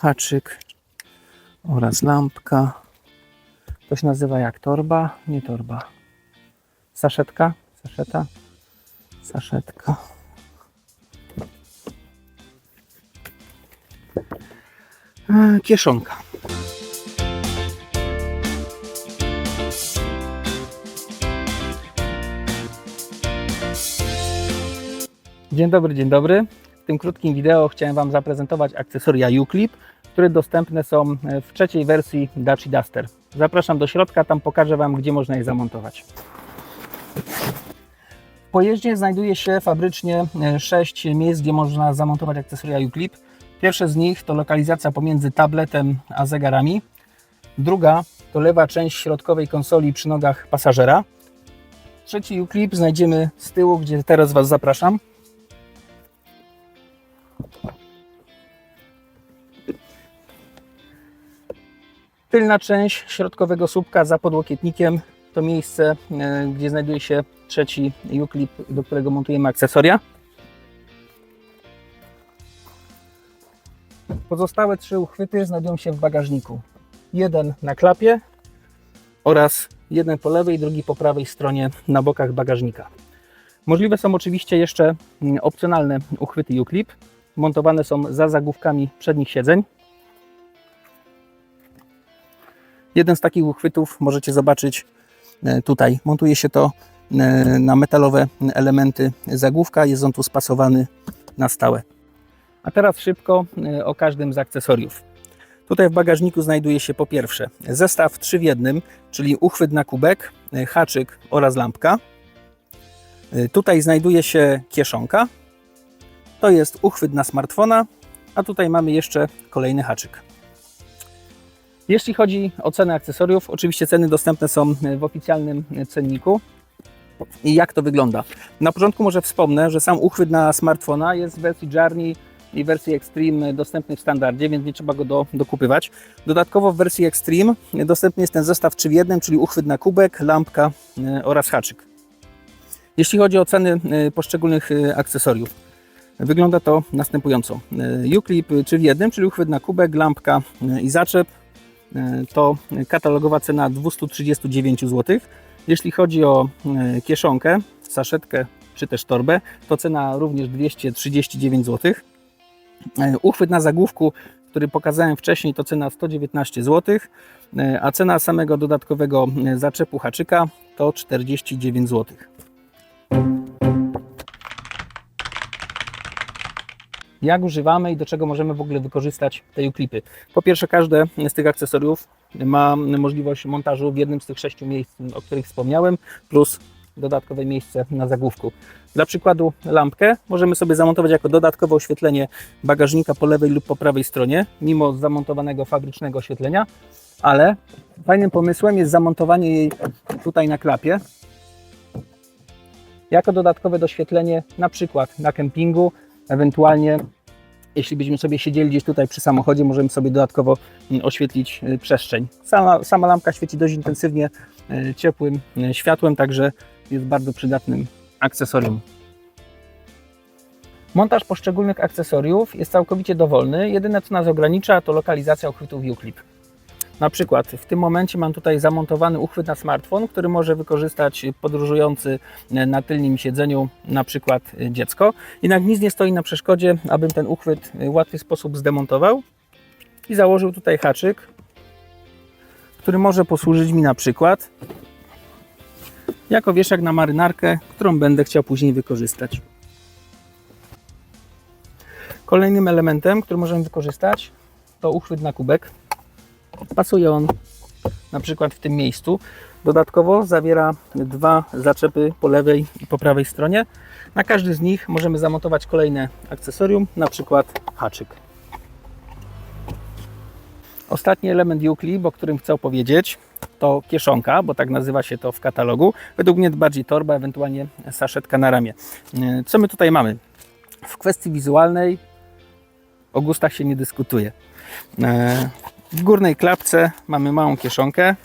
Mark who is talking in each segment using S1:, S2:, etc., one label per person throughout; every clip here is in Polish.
S1: haczyk oraz lampka. To się nazywa jak torba? Nie torba. Saszetka? Saszeta? Saszetka. E, Kieszonka. Dzień dobry, dzień dobry. Tym krótkim wideo chciałem Wam zaprezentować akcesoria Uclip, które dostępne są w trzeciej wersji Daci Duster. Zapraszam do środka, tam pokażę Wam, gdzie można je zamontować. W pojeździe znajduje się fabrycznie 6 miejsc, gdzie można zamontować akcesoria Uclip. Pierwsze z nich to lokalizacja pomiędzy tabletem a zegarami. Druga to lewa część środkowej konsoli przy nogach pasażera. Trzeci Uclip znajdziemy z tyłu, gdzie teraz Was zapraszam. Tylna część środkowego słupka za podłokietnikiem to miejsce, e, gdzie znajduje się trzeci U-clip, do którego montujemy akcesoria. Pozostałe trzy uchwyty znajdują się w bagażniku. Jeden na klapie oraz jeden po lewej, drugi po prawej stronie na bokach bagażnika. Możliwe są oczywiście jeszcze mm, opcjonalne uchwyty U-clip. Montowane są za zagłówkami przednich siedzeń. Jeden z takich uchwytów możecie zobaczyć e, tutaj. Montuje się to e, na metalowe elementy zagłówka. Jest on tu spasowany na stałe. A teraz szybko e, o każdym z akcesoriów. Tutaj w bagażniku znajduje się po pierwsze zestaw 3 w jednym, czyli uchwyt na kubek, haczyk oraz lampka. Tutaj znajduje się kieszonka. To jest uchwyt na smartfona, a tutaj mamy jeszcze kolejny haczyk. Jeśli chodzi o cenę akcesoriów, oczywiście ceny dostępne są w oficjalnym cenniku. I jak to wygląda? Na początku może wspomnę, że sam uchwyt na smartfona jest w wersji Journey i wersji Extreme dostępny w standardzie, więc nie trzeba go do, dokupywać. Dodatkowo w wersji Extreme dostępny jest ten zestaw 3 w 1, czyli uchwyt na kubek, lampka e, oraz haczyk. Jeśli chodzi o ceny e, poszczególnych e, akcesoriów, wygląda to następująco. U-clip 3 w 1, czyli uchwyt na kubek, lampka i zaczep to katalogowa cena 239 zł. Jeśli chodzi o kieszonkę, saszetkę czy też torbę, to cena również 239 zł. Uchwyt na zagłówku, który pokazałem wcześniej, to cena 119 zł, a cena samego dodatkowego zaczepu haczyka to 49 zł. Jak używamy i do czego możemy w ogóle wykorzystać te uklipy. Po pierwsze, każde z tych akcesoriów ma możliwość montażu w jednym z tych sześciu miejsc, o których wspomniałem, plus dodatkowe miejsce na zagłówku. Dla przykładu lampkę możemy sobie zamontować jako dodatkowe oświetlenie bagażnika po lewej lub po prawej stronie, mimo zamontowanego fabrycznego oświetlenia, ale fajnym pomysłem jest zamontowanie jej tutaj na klapie, jako dodatkowe doświetlenie na przykład na kempingu, Ewentualnie, jeśli byśmy sobie siedzieli gdzieś tutaj przy samochodzie, możemy sobie dodatkowo mm, oświetlić y, przestrzeń. Sama, sama lampka świeci dość intensywnie y, ciepłym y, światłem, także jest bardzo przydatnym akcesorium. Montaż poszczególnych akcesoriów jest całkowicie dowolny. Jedyne co nas ogranicza to lokalizacja uchwytów U-clip. Na przykład w tym momencie mam tutaj zamontowany uchwyt na smartfon, który może wykorzystać podróżujący na tylnym siedzeniu, na przykład dziecko. Jednak nic nie stoi na przeszkodzie, abym ten uchwyt w łatwy sposób zdemontował i założył tutaj haczyk, który może posłużyć mi na przykład jako wieszak na marynarkę, którą będę chciał później wykorzystać. Kolejnym elementem, który możemy wykorzystać, to uchwyt na kubek. Pasuje on na przykład w tym miejscu. Dodatkowo zawiera dwa zaczepy po lewej i po prawej stronie. Na każdy z nich możemy zamontować kolejne akcesorium, na przykład haczyk. Ostatni element Uclip, o którym chcę opowiedzieć, to kieszonka, bo tak nazywa się to w katalogu. Według mnie bardziej torba, ewentualnie saszetka na ramię. Co my tutaj mamy? W kwestii wizualnej o gustach się nie dyskutuje. W górnej klapce mamy małą kieszonkę.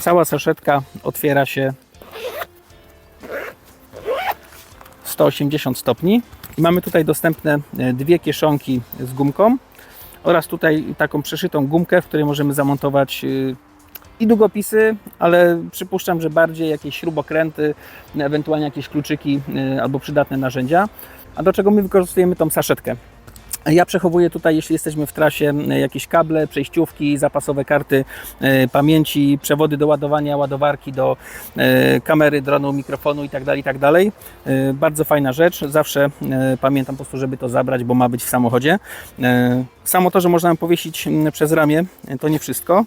S1: Cała saszetka otwiera się 180 stopni. I mamy tutaj dostępne e, dwie kieszonki z gumką oraz tutaj taką przeszytą gumkę, w której możemy zamontować y, i długopisy, ale przypuszczam, że bardziej jakieś śrubokręty, ewentualnie jakieś kluczyki y, albo przydatne narzędzia. A do czego my wykorzystujemy tą saszetkę? Ja przechowuję tutaj, jeśli jesteśmy w trasie, y, jakieś kable, przejściówki, zapasowe karty y, pamięci, przewody do ładowania, ładowarki do y, kamery, dronu, mikrofonu itd. itd. Y, Bardzo fajna rzecz. Zawsze pamiętam po prostu, żeby to zabrać, bo ma być w samochodzie. Samo to, że można ją powiesić przez ramię, to nie wszystko.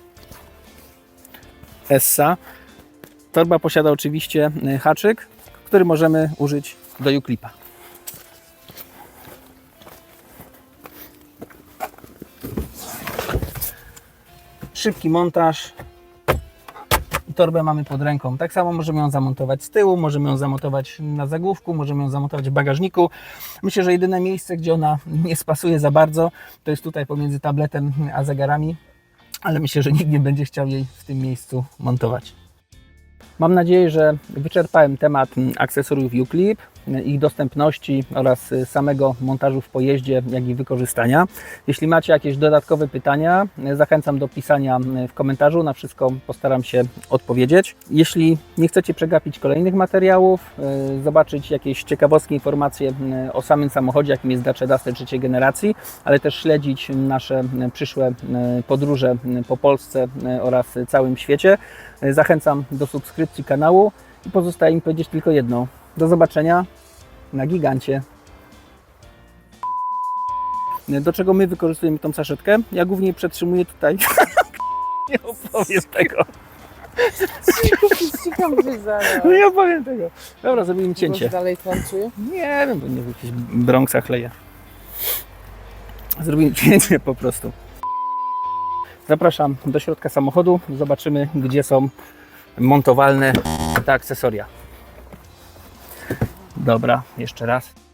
S1: Essa. Torba posiada oczywiście haczyk, który możemy użyć do U-clipa. Szybki montaż. I Torbę mamy pod ręką. Tak samo możemy ją zamontować z tyłu, możemy ją zamontować na zagłówku, możemy ją zamontować w bagażniku. Myślę, że jedyne miejsce, gdzie ona nie spasuje za bardzo, to jest tutaj pomiędzy tabletem a zegarami, ale myślę, że nikt nie będzie chciał jej w tym miejscu montować. Mam nadzieję, że wyczerpałem temat akcesoriów Uclip, ich dostępności oraz y, samego montażu w pojeździe, jak i wykorzystania. Jeśli macie jakieś dodatkowe pytania, y, zachęcam do pisania y, w komentarzu. Na wszystko postaram się odpowiedzieć. Jeśli nie chcecie przegapić kolejnych materiałów, zobaczyć jakieś ciekawostki, informacje o samym samochodzie, jakim jest Dacia Duster trzeciej generacji, ale też śledzić nasze przyszłe podróże po Polsce oraz całym świecie, zachęcam do subskrypcji kanału i pozostaje mi powiedzieć tylko jedno. Do zobaczenia na gigancie. Do czego my wykorzystujemy tą saszetkę? Ja głównie przetrzymuję tutaj. Nie opowiem tego.
S2: Ścigam.
S1: No nie opowiem tego. Dobra, zrobimy cięcie.
S2: Cięcie. dalej tańczy?
S1: Nie wiem, bo nie w jakichś brąksach leje. Zrobimy cięcie po prostu. Zapraszam do środka samochodu. Zobaczymy, gdzie są montowalne te akcesoria. Dobra, jeszcze raz.